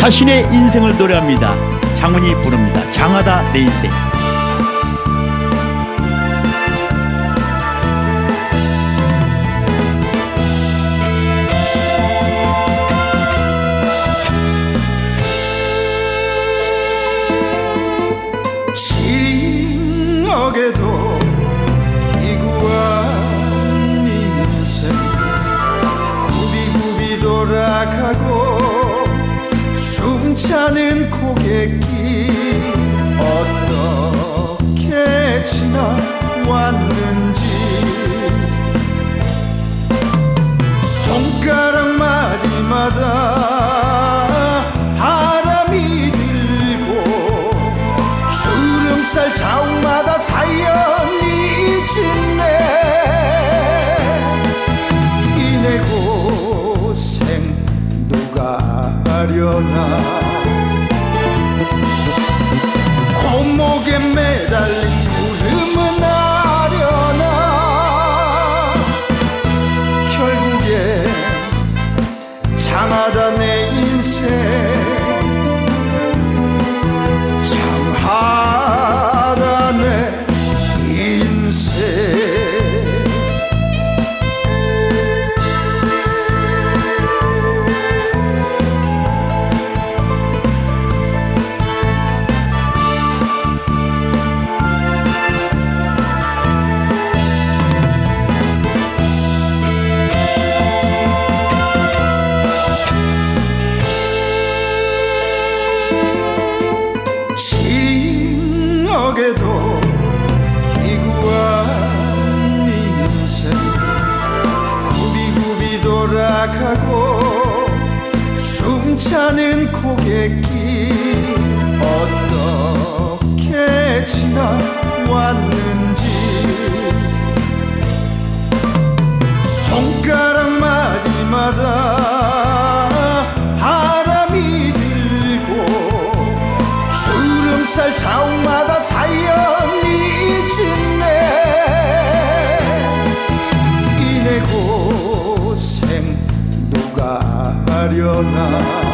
자신의 인생을 노래합니다. 장훈이 부릅니다. 장하다 내 인생. 징역에도 기구한 인생 굽이굽이 돌아가고 숨차는 고갯길 어떻게 지나왔는지. 손가락 마디마다 바람이 들고 주름살 장하다 징역에도 기구한 인생. 굽이굽이 돌아가고 숨차는 고갯길 어떻게 지나왔는지 Mariona.